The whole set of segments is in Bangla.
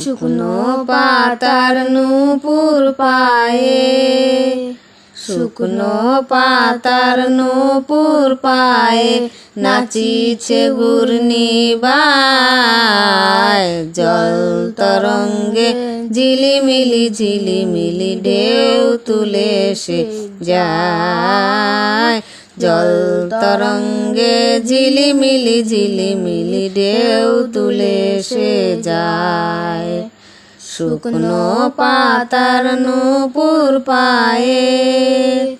শুকনো পাতার নূপুর পায়ে শুকনো পাতার নূপুর পায়ে নাচিছে ঘূর্ণিবায় জল তরঙ্গে ঝিলিমিলি ঝিলিমিলি ঢেউ তুলে সে যায় জল তরঙ্গে ঝিলিমিলি ঝিলিমিলি ঢেউ তুলে সে যায়। শুকনো পাতার নূপুর পায়ে।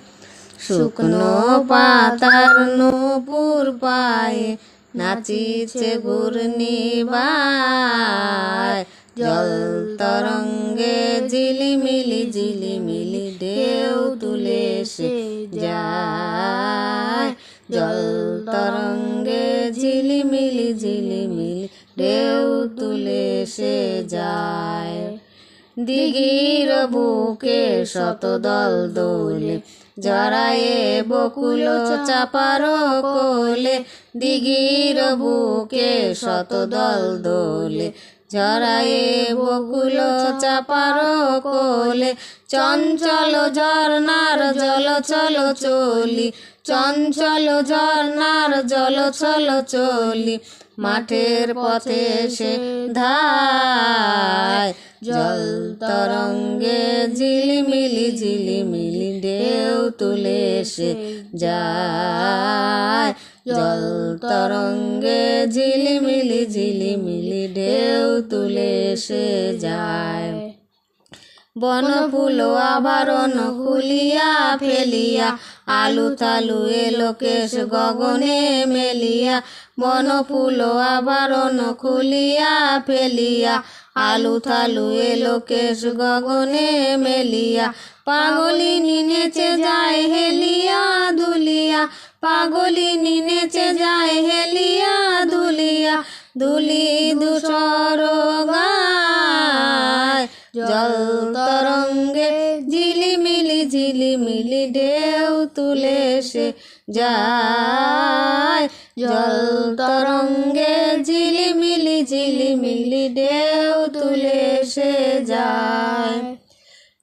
শুকনো পাতার নূপুর পায়ে নাচিছে ঘূর্ণিবায় জল তরঙ্গে ঝিলিমিলি ঝিলিমিলি ঢেউ তুলে সে যায়। জল তরঙ্গে ঝিলিমিলি ঝিলিমিলি ঢেউ তুলে সে যায়। দিঘির বুকে শত দল, জড়ায়ে বকুল চাপার কোলে, দিঘির বুকে শত দল, জড়ায়ে বকুল চাপার কোলে, চঞ্চল ঝর্ণার জল চল চলি চঞ্চল ঝর্ণার জল চল চলি, মাঠের পথে সে ধায়। জল তরঙ্গে ঝিলিমিলি ঝিলিমিলি ঢেউ তুলে সে যায়। জল তরঙ্গে ঝিলিমিলি ঝিলিমিলি ঢেউ তুলে সে যায়। বন ফুল আবরণ খুলিয়া ফেলিয়া আলু তালু এলো কেশ গগনে মেলিয়া। বন ফুল আবরণ খুলিয়া ফেলিয়া আলু থালু এলো কেশ গগনে মেলিয়া। পাগলিনী নেচে যায় হেলিয়া দুলিয়া পাগলিনী নেচে যায় হেলিয়া দুলিয়া। দুলি ঝিলিমিলি ঢেউ তুলে সে যায়। জল তরঙ্গে ঝিলিমিলি ঝিলিমিলি ঢেউ তুলে সে যায়।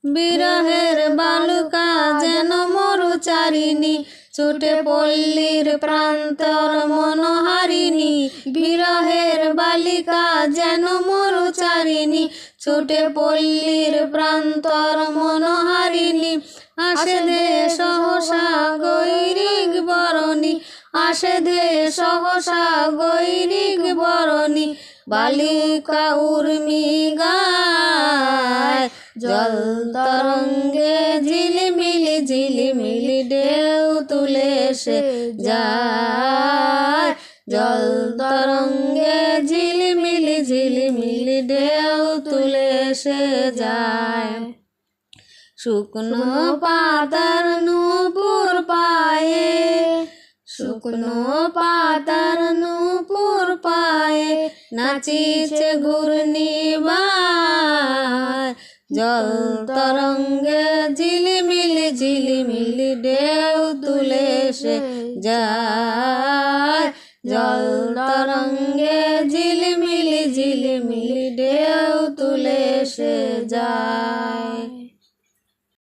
বিরহের বালুকা যেন মরুচারিণী, ছুটে পল্লীর প্রান্তর মনোহারিণী। বিরহের বালিকা যেন মরুচারিণী, ছুটে পল্লীর প্রান্তর মনোহারিণী। আসে দে সহসা গৈরিক বরণী, আসে দে সহসা গৈরিক বরণী বালিকা উর্মি গায় জল তরঙ্গে ঝিলিমিলি ঝিলিমিলি ঢেউ তুলে সে যায়। জল তরঙ্গে ঝিলিমিলি ঝিলিমিলি ঢেউ তুলে সে যায়। শুকনো পাতার নূপুর পায়ে শুকনো পাতার নূপুর পায়ে নাচিছে ঘূর্ণিবার জল তরঙ্গে ঝিলিমিলি ঝিলিমিলি ঢেউ তুলে সে যায়। জল তরঙ্গে ঝিলিমিলি ঝিলিমিলি ঢেউ তুলে সে যায়।